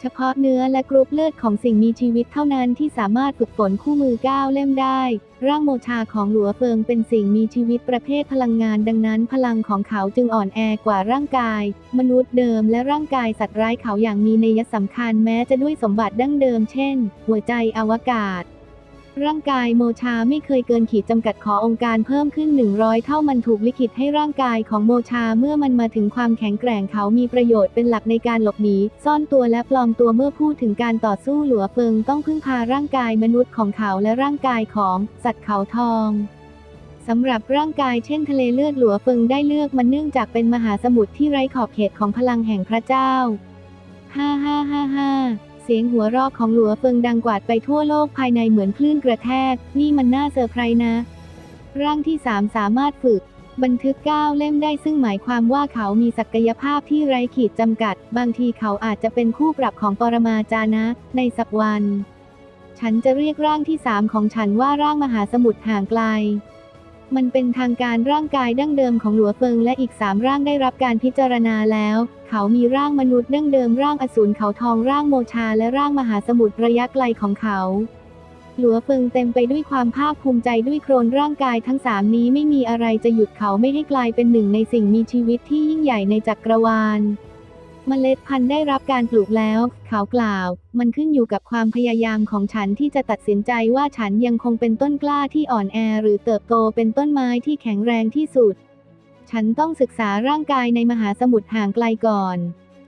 เฉพาะเนื้อและกรุ๊ปเลือดของสิ่งมีชีวิตเท่านั้นที่สามารถฝึกฝนคู่มือก้าวเล่มได้ ร่างโมชาของหลัวเฟิงเป็นสิ่งมีชีวิตประเภทพลังงานดังนั้น พลังของเขาจึงอ่อนแอกว่าร่างกาย มนุษย์เดิมและร่างกายสัตว์ร้ายเขาอย่างมีนัยสำคัญแม้จะด้วยสมบัติดั้งเดิมเช่น หัวใจอวกาศ ร่างกายโมชาไม่เคยเกินขีดจำกัดขอองค์การเพิ่มขึ้น 100 เท่ามันถูกลิขิตให้ร่างกายของโมชาเมื่อมันมาถึงความแข็งแกร่งเขามีประโยชน์เป็นหลักในการหลบหนีซ่อนตัวและปลอมตัวเมื่อพูดถึงการต่อสู้หลัวเฟิงต้องพึ่งพาร่างกายมนุษย์ของเขาและร่างกายของสัตว์เขาทองสำหรับร่างกายเช่นทะเลเลือดหลัวเฟิงได้เลือกมันเนื่องจากเป็นมหาสมุทรที่ไร้ขอบเขตของพลังแห่งพระเจ้า ฮ่าฮ่าฮ่าฮ่า เสียงหัวเราะของหลัวเฟิงดังกวาดไปทั่วโลกภายในเหมือนคลื่นกระแทก นี่มันน่าเซอร์ไพรส์นะ ร่างที่สามสามารถฝึก บันทึกก้าวเล่มได้ซึ่งหมายความว่าเขามีศักยภาพที่ไร้ขีดจำกัด บางทีเขาอาจจะเป็นคู่ปรับของปรมาจานะ ในสักวัน ฉันจะเรียกร่างที่สามของฉันว่าร่างมหาสมุทรห่างไกล มันเป็นทางการร่างกายดั้งเดิมของหลัวเฟิงและอีกสามร่างได้รับการพิจารณาแล้ว เขามีร่างมนุษย์ดั้งเดิมร่างอสูรเขาทองร่างโมชาและร่างมหาสมุทรระยะไกลของเขา หลัวเฟิงเต็มไปด้วยความภาคภูมิใจด้วยโครนร่างกายทั้งสามนี้ไม่มีอะไรจะหยุดเขาไม่ให้กลายเป็นหนึ่งในสิ่งมีชีวิตที่ยิ่งใหญ่ในจักรวาล เมล็ดพันธุ์ได้รับการปลูกแล้ว เขากล่าว มันขึ้นอยู่กับความพยายามของฉันที่จะตัดสินใจว่าฉันยังคงเป็นต้นกล้าที่อ่อนแอหรือเติบโตเป็นต้นไม้ที่แข็งแรงที่สุด ฉันต้องศึกษาร่างกายในมหาสมุทรห่างไกลก่อน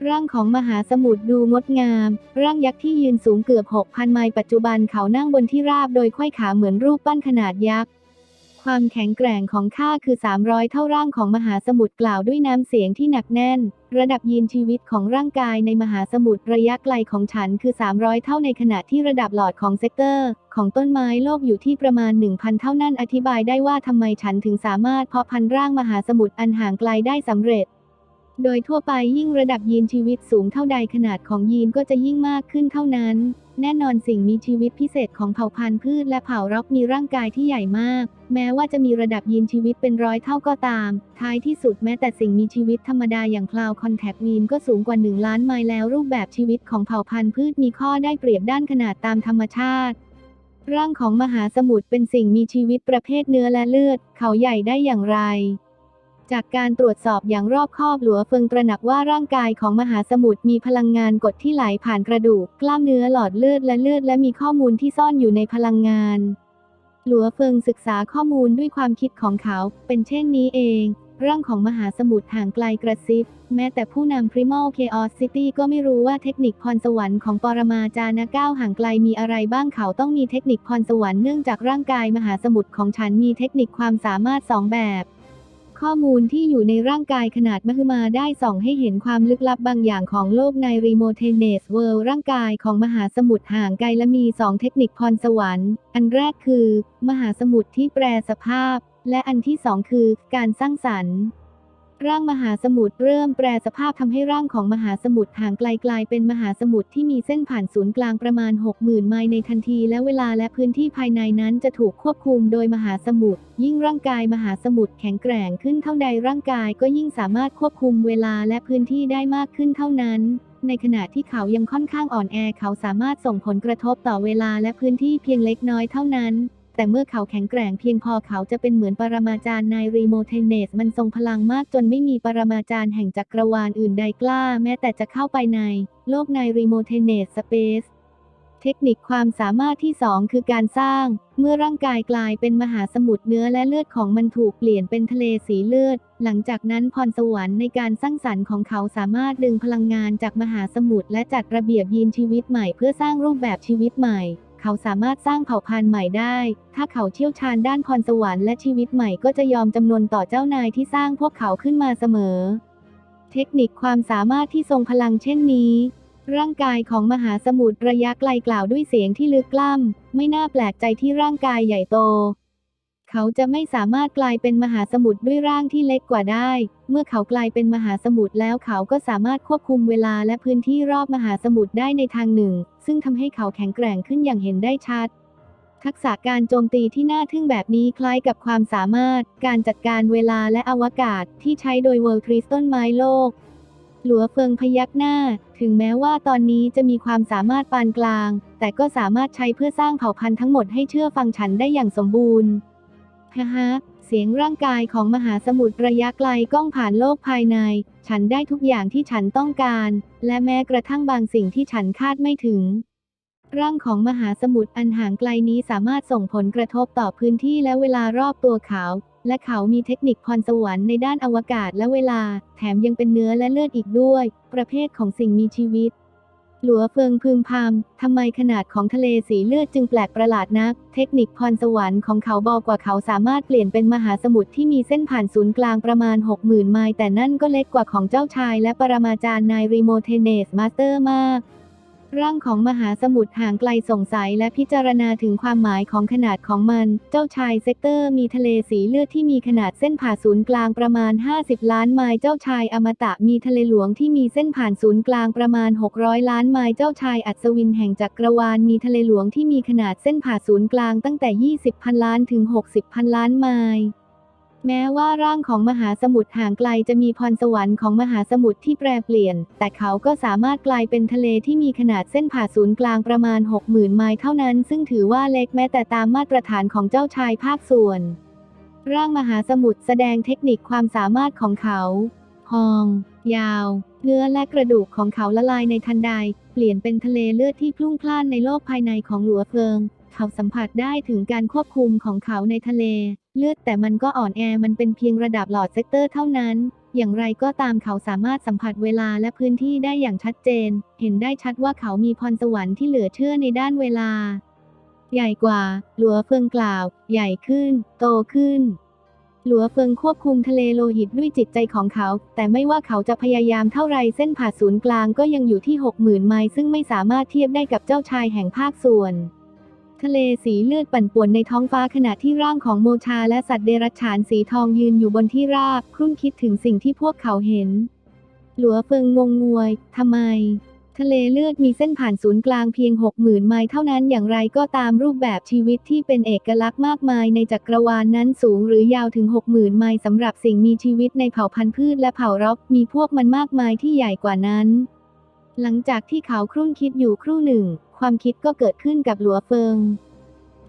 ร่างของมหาสมุทรดูงดงาม ร่างยักษ์ที่ยืนสูงเกือบ 6,000 ไมล์ปัจจุบันเขานั่งบนที่ราบโดยไขว้ขาเหมือนรูปปั้นขนาดยักษ์ ความแข็งแกร่งของข้าคือ 300 เท่าร่างของมหาสมุทรกล่าวด้วยน้ำเสียงที่หนักแน่น ระดับยีนชีวิตของร่างกายในมหาสมุทรระยะไกลของฉันคือ 300 เท่าในขณะที่ระดับหลอดของเซกเตอร์ ของต้นไม้โลกอยู่ที่ประมาณ 1,000 เท่านั้นอธิบายได้ว่าทำไมฉันถึงสามารถเพาะพันธุ์ร่างมหาสมุทรอันห่างไกลได้สำเร็จ โดยทั่วไปยิ่งระดับยีนชีวิตสูงเท่าใดขนาดของยีนก็จะยิ่งมากขึ้นเท่านั้น แน่นอนสิ่งมีชีวิตพิเศษของเผ่าพันธุ์พืชและเผ่าร็อกมีร่างกายที่ใหญ่มาก แม้ว่าจะมีระดับยีนชีวิตเป็นร้อยเท่าก็ตาม ท้ายที่สุดแม้แต่สิ่งมีชีวิตธรรมดาอย่างคลาวคอนแทควีนก็สูงกว่า 1 ล้านไมล์แล้วรูปแบบชีวิตของเผ่าพันธุ์พืชมีข้อได้เปรียบด้านขนาดตามธรรมชาติร่างของมหาสมุทรเป็นสิ่งมีชีวิตประเภทเนื้อและเลือด เขาใหญ่ได้อย่างไร จากการตรวจสอบอย่างรอบคอบหลัวเฟิงตระหนักว่าร่างกายของมหาสมุทรมีพลังงานกดที่ไหลผ่านกระดูก กล้ามเนื้อหลอดเลือดและเลือดและมีข้อมูลที่ซ่อนอยู่ในพลังงาน หลัวเฟิงศึกษาข้อมูลด้วยความคิดของเขา เป็นเช่นนี้เองร่างของมหาสมุทรห่างไกลกระซิบ แม้แต่ผู้นำ Primal Chaos City ก็ไม่รู้ว่าเทคนิคพรสวรรค์ของปรมาจารย์ก้าวห่างไกลมีอะไรบ้างเขาต้องมีเทคนิคพรสวรรค์เนื่องจากร่างกายมหาสมุทรของฉันมีเทคนิคความสามารถสองแบบ ข้อมูลที่อยู่ในร่างกายขนาดมหึมาได้ส่องให้เห็นความลึกลับบางอย่างของโลกใน Remoteness World ร่างกายของมหาสมุทรห่างไกลและมีสองเทคนิคพรสวรรค์ อันแรกคือ มหาสมุทรที่แปรสภาพ และอันที่สองคือ การสร้างสรรค์ ร่างมหาสมุทรเริ่มแปรสภาพทำให้ร่างของมหาสมุทรห่างไกลกลายเป็นมหาสมุทรที่มีเส้นผ่านศูนย์กลางประมาณ 60,000 ไมล์ในทันที และเวลาและพื้นที่ภายในนั้นจะถูกควบคุมโดยมหาสมุทรยิ่งร่างกายมหาสมุทรแข็งแกร่งขึ้นเท่าใดร่างกายก็ยิ่งสามารถควบคุมเวลาและพื้นที่ได้มากขึ้นเท่านั้นในขณะที่เขายังค่อนข้างอ่อนแอเขาสามารถส่งผลกระทบต่อเวลาและพื้นที่เพียงเล็กน้อยเท่านั้น แต่เมื่อเขาแข็งแกร่งเพียงพอเขาจะเป็นเหมือนปรมาจารย์ในรีโมเทเนส มันทรงพลังมากจนไม่มีปรมาจารย์แห่งจักรวาลอื่นใดกล้า แม้แต่จะเข้าไปใน โลกในรีโมเทเนสสเปซเทคนิคความสามารถที่ 2 คือการสร้าง เมื่อร่างกายกลายเป็นมหาสมุทรเนื้อและเลือดของมันถูกเปลี่ยนเป็นทะเลสีเลือด หลังจากนั้นพรสวรรค์ในการสร้างสรรค์ของเขาสามารถดึงพลังงานจากมหาสมุทรและจัดระเบียบยีนชีวิตใหม่เพื่อสร้างรูปแบบชีวิตใหม่ เขาสามารถสร้างเผ่าพันธุ์ใหม่ได้ ถ้าเขาเชี่ยวชาญด้านพรสวรรค์และชีวิตใหม่ก็จะยอมจำนวนต่อเจ้านายที่สร้างพวกเขาขึ้นมาเสมอ เทคนิคความสามารถที่ทรงพลังเช่นนี้ ร่างกายของมหาสมุทรระยะไกลกล่าวด้วยเสียงที่ลึกกล้ำ ไม่น่าแปลกใจที่ร่างกายใหญ่โต เขาจะไม่สามารถกลายเป็นมหาสมุทรด้วยร่างที่เล็กกว่าได้ เมื่อเขากลายเป็นมหาสมุทรแล้วเขาก็สามารถควบคุมเวลาและพื้นที่รอบมหาสมุทรได้ในทางหนึ่ง ซึ่งทำให้เขาแข็งแกร่งขึ้นอย่างเห็นได้ชัด ทักษะการโจมตีที่น่าทึ่งแบบนี้คล้ายกับความสามารถ การจัดการเวลาและอวกาศที่ใช้โดย World Tree ต้นไม้โลก หลัวเฟิงพยักหน้า ถึงแม้ว่าตอนนี้จะมีความสามารถปานกลาง แต่ก็สามารถใช้เพื่อสร้างเผ่าพันธุ์ทั้งหมดให้เชื่อฟังฉันได้อย่างสมบูรณ์ ฮ่าฮเสียงร่างกายของมหาสมุทรระยะไกลก้องผ่านโลกภายใน ฉันได้ทุกอย่างที่ฉันต้องการ และแม้กระทั่งบางสิ่งที่ฉันคาดไม่ถึง ร่างของมหาสมุทรอันห่างไกลนี้สามารถส่งผลกระทบต่อพื้นที่และเวลารอบตัวเขา และเขามีเทคนิคพรสวรรค์ในด้านอวกาศและเวลา แถมยังเป็นเนื้อและเลือดอีกด้วย ประเภทของสิ่งมีชีวิต หลัวเฟิงพึมพำทำไมขนาดของทะเลสีเลือดจึงแปลกประหลาดนัก เทคนิคพรสวรรค์ของเขาบอกว่าเขาสามารถเปลี่ยนเป็นมหาสมุทรที่มีเส้นผ่านศูนย์กลางประมาณ 60,000 ไมล์แต่นั่นก็เล็กกว่าของเจ้าชายและปรมาจารย์นายรีโมเทเนสมาสเตอร์มาก ร่างของมหาสมุทรห่างไกลสงสัยและพิจารณาถึงความหมายของขนาดของมัน เจ้าชายเซกเตอร์มีทะเลสีเลือดที่มีขนาดเส้นผ่าศูนย์กลางประมาณ 50 ล้านไมล์ เจ้าชายอมตะมีทะเลหลวงที่มีเส้นผ่านศูนย์กลางประมาณ 600 ล้านไมล์ เจ้าชายอัศวินแห่งจักรวาลมีทะเลหลวงที่มีขนาดเส้นผ่าศูนย์กลางตั้งแต่ 20 พันล้านถึง 60 พันล้านไมล์ แม้ว่าร่างของมหาสมุทรห่างไกลจะมีพรสวรรค์ของมหาสมุทรที่แปรเปลี่ยน แต่เขาก็สามารถกลายเป็นทะเลที่มีขนาดเส้นผ่าศูนย์กลางประมาณ 60,000 ไมล์เท่านั้น ซึ่งถือว่าเล็กแม้แต่ตามมาตรฐานของเจ้าชายภาคส่วน ร่างมหาสมุทรแสดงเทคนิคความสามารถของเขาพอง ยาว เนื้อและกระดูกของเขาละลายในทันใด เปลี่ยนเป็นทะเลเลือดที่พลุ่งพล่านในโลกภายในของหลัวเฟิง เขาสัมผัสได้ถึงการควบคุมของเขาในทะเล เลือดแต่มันก็อ่อนแอมันเป็นเพียงระดับหลอดเซกเตอร์เท่านั้น อย่างไรก็ตามเขาสามารถสัมผัสเวลาและพื้นที่ได้อย่างชัดเจน เห็นได้ชัดว่าเขามีพรสวรรค์ที่เหลือเชื่อในด้านเวลา ใหญ่กว่า หลัวเฟิงกล่าว ใหญ่ขึ้น โตขึ้นหลัวเฟิงควบคุมทะเลโลหิตด้วยจิตใจของเขา แต่ไม่ว่าเขาจะพยายามเท่าไรเส้นผ่าศูนย์กลางก็ยังอยู่ที่ 60,000 ไมล์ซึ่งไม่สามารถเทียบได้กับเจ้าชายแห่งภาคส่วน ทะเลสีเลือดปั่นป่วนในท้องฟ้าขณะที่ร่างของโมชาและสัตว์เดรัจฉานสีทองยืนอยู่บนที่ราบ ครุ่นคิดถึงสิ่งที่พวกเขาเห็น หลัวเฟิงงงงวยทำไม ทะเลเลือดมีเส้นผ่านศูนย์กลางเพียง 60,000 ไมล์เท่านั้นอย่างไรก็ตามรูปแบบชีวิตที่เป็นเอกลักษณ์มากมายในจักรวาลนนั้นสูงหรือยาวถึง 60,000 ไมล์สำหรับสิ่งมีชีวิตในเผ่าพันธุ์พืชและเผ่าร็อกมีพวกมันมากมายที่ใหญ่กว่านั้น หลังจากที่เขาครุ่นคิดอยู่ครู่หนึ่ง ความคิดก็เกิดขึ้นกับหลัวเฟิง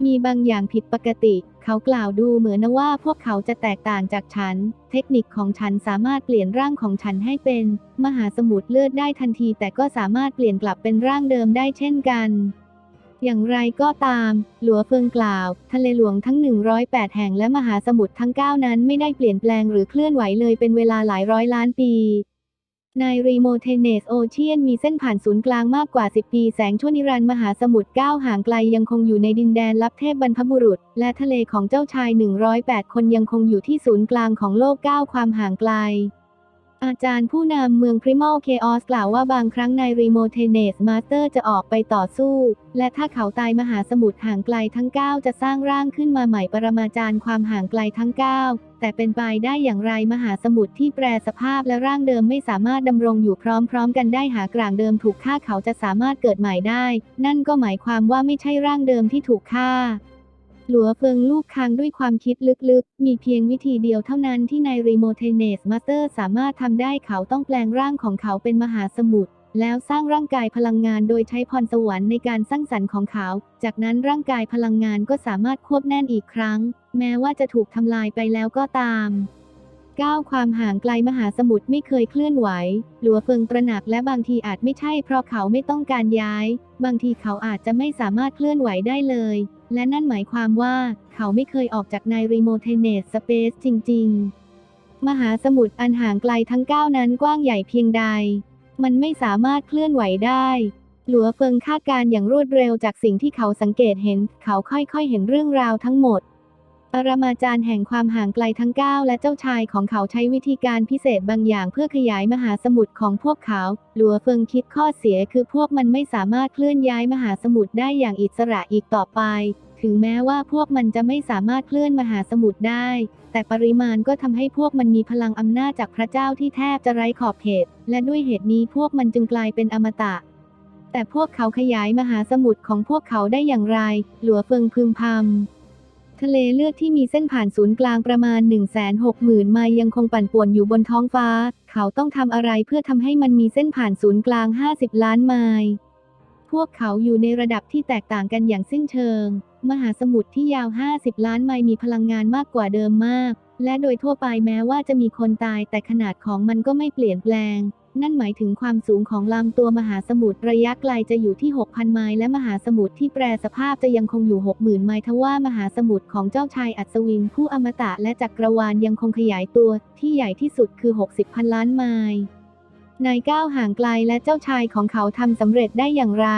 มีบางอย่างผิดปกติ เขากล่าวดูเหมือนว่าพวกเขาจะแตกต่างจากฉัน เทคนิคของฉันสามารถเปลี่ยนร่างของฉันให้เป็น มหาสมุทรเลือดได้ทันที แต่ก็สามารถเปลี่ยนกลับเป็นร่างเดิมได้เช่นกันอย่างไรก็ตาม หลัวเฟิงกล่าว ทะเลหลวงทั้ง 108 แห่งและมหาสมุทรทั้ง 9 นั้นไม่ได้เปลี่ยนแปลงหรือเคลื่อนไหวเลยเป็นเวลาหลายร้อยล้านปี ในรีโมเทเนสโอเชียนมีเส้นผ่านศูนย์กลางมากกว่า 10 ปีแสงชั่วนิรันดร์มหาสมุทรก้าวห่างไกลยังคงอยู่ในดินแดนลับเทพบรรพบุรุษ และทะเลของเจ้าชาย 108 คนยังคงอยู่ที่ศูนย์กลางของโลกก้าวความห่างไกล อาจารย์ผู้นำเมือง Primal Chaos กล่าวว่าบางครั้งใน Remote Tennis Master จะออกไปต่อสู้ และถ้าเขาตายมหาสมุทรห่างไกลทั้ง 9 จะสร้างร่างขึ้นมาใหม่ปรมาจารย์ความห่างไกลทั้ง 9 แต่เป็นไปได้อย่างไรมหาสมุทรที่แปรสภาพและร่างเดิมไม่สามารถดำรงอยู่พร้อมๆ กันได้หากลางเดิมถูกฆ่าเขาจะสามารถเกิดใหม่ได้ นั่นก็หมายความว่าไม่ใช่ร่างเดิมที่ถูกฆ่า หลัวเฟิงลูกคางด้วยความคิดลึกๆ มีเพียงวิธีเดียวเท่านั้นที่นายรีโมเทเนสมาสเตอร์สามารถทำได้เขาต้องแปลงร่างของเขาเป็นมหาสมุทรแล้วสร้างร่างกายพลังงานโดยใช้พรสวรรค์ในการสร้างสรรค์ของเขา จากนั้นร่างกายพลังงานก็สามารถควบแน่นอีกครั้ง แม้ว่าจะถูกทำลายไปแล้วก็ตาม ก้าความห่างไกลมหาสมุทรไม่เคยเคลื่อนไหว หลัวเฟิงตระหนักและบางทีอาจไม่ใช่เพราะเขาไม่ต้องการย้าย บางทีเขาอาจจะไม่สามารถเคลื่อนไหวได้เลย และนั่นหมายความว่าเขาไม่เคยออกจากใน Remote Tennis Space จริง ๆ มหาสมุทรอันห่างไกลทั้ง 9 นั้นกว้างใหญ่เพียงใด มันไม่สามารถเคลื่อนไหวได้หลัวเฟิงคาดการ์อย่างรวดเร็วจากสิ่งที่เขาสังเกตเห็น เขาค่อยๆ เห็นเรื่องราวทั้งหมด ปรมาจารย์แห่งความห่างไกลทั้ง 9 และเจ้าชายของเขาใช้วิธีการพิเศษบางอย่างเพื่อขยายมหาสมุทรของพวกเขา หลัวเฟิงคิดข้อเสียคือพวกมันไม่สามารถเคลื่อนย้ายมหาสมุทรได้อย่างอิสระอีกต่อไป ถึงแม้ว่าพวกมันจะไม่สามารถเคลื่อนมหาสมุทรได้ แต่ปริมาณก็ทำให้พวกมันมีพลังอำนาจจากพระเจ้าที่แทบจะไร้ขอบเขต และด้วยเหตุนี้พวกมันจึงกลายเป็นอมตะ แต่พวกเขาขยายมหาสมุทรของพวกเขาได้อย่างไร หลัวเฟิงพึมพำ ทะเลเลือดที่มีเส้นผ่านศูนย์กลางประมาณ 160,000 ไมล์ยังคงปั่นป่วนอยู่บนท้องฟ้า เขาต้องทำอะไรเพื่อทำให้มันมีเส้นผ่านศูนย์กลาง 50 ล้านไมล์พวกเขาอยู่ในระดับที่แตกต่างกันอย่างสิ้นเชิง มหาสมุทรที่ยาว 50 ล้านไมล์มีพลังงานมากกว่าเดิมมาก และโดยทั่วไปแม้ว่าจะมีคนตายแต่ขนาดของมันก็ไม่เปลี่ยนแปลง นั่นหมายถึงความสูงของลำตัวมหาสมุทรระยะไกลจะอยู่ที่ 6,000 ไมล์และมหาสมุทรที่แปรสภาพจะยังคงอยู่ 60,000 ไมล์ทว่ามหาสมุทรของเจ้าชายอัศวินผู้อมตะและจักรวาลยังคงขยายตัวที่ใหญ่ที่สุดคือ 60พันล้านไมล์นายก้าวห่างไกลและเจ้าชายของเขาทำสำเร็จได้อย่างไร